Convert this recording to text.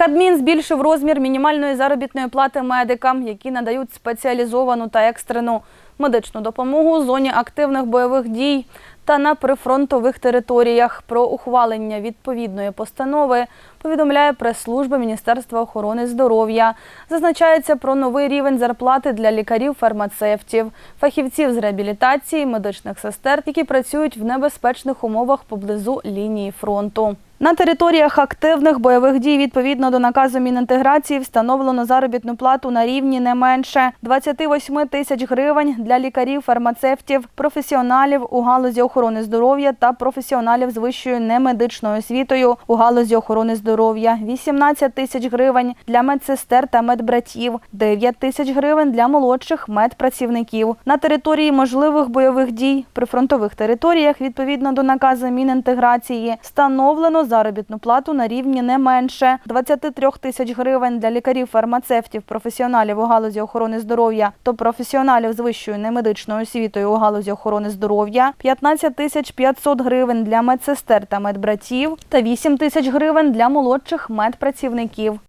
Кабмін збільшив розмір мінімальної заробітної плати медикам, які надають спеціалізовану та екстрену медичну допомогу у зоні активних бойових дій та на прифронтових територіях. Про ухвалення відповідної постанови повідомляє прес-служба Міністерства охорони здоров'я. Зазначається про новий рівень зарплати для лікарів-фармацевтів, фахівців з реабілітації, медичних сестер, які працюють в небезпечних умовах поблизу лінії фронту. На територіях активних бойових дій відповідно до наказу Мінінтеграції встановлено заробітну плату на рівні не менше 28 тисяч гривень для лікарів, фармацевтів, професіоналів у галузі охорони здоров'я та професіоналів з вищою немедичною освітою у галузі охорони здоров'я, 18 тисяч гривень для медсестер та медбратів, 9 тисяч гривень для молодших медпрацівників. На території можливих бойових дій при фронтових територіях відповідно до наказу Мінінтеграції встановлено заробітну плату на рівні не менше 23 тисяч гривень для лікарів-фармацевтів, професіоналів у галузі охорони здоров'я та професіоналів з вищою немедичною освітою у галузі охорони здоров'я, 15 тисяч 500 гривень для медсестер та медбратів та 8 тисяч гривень для молодших медпрацівників.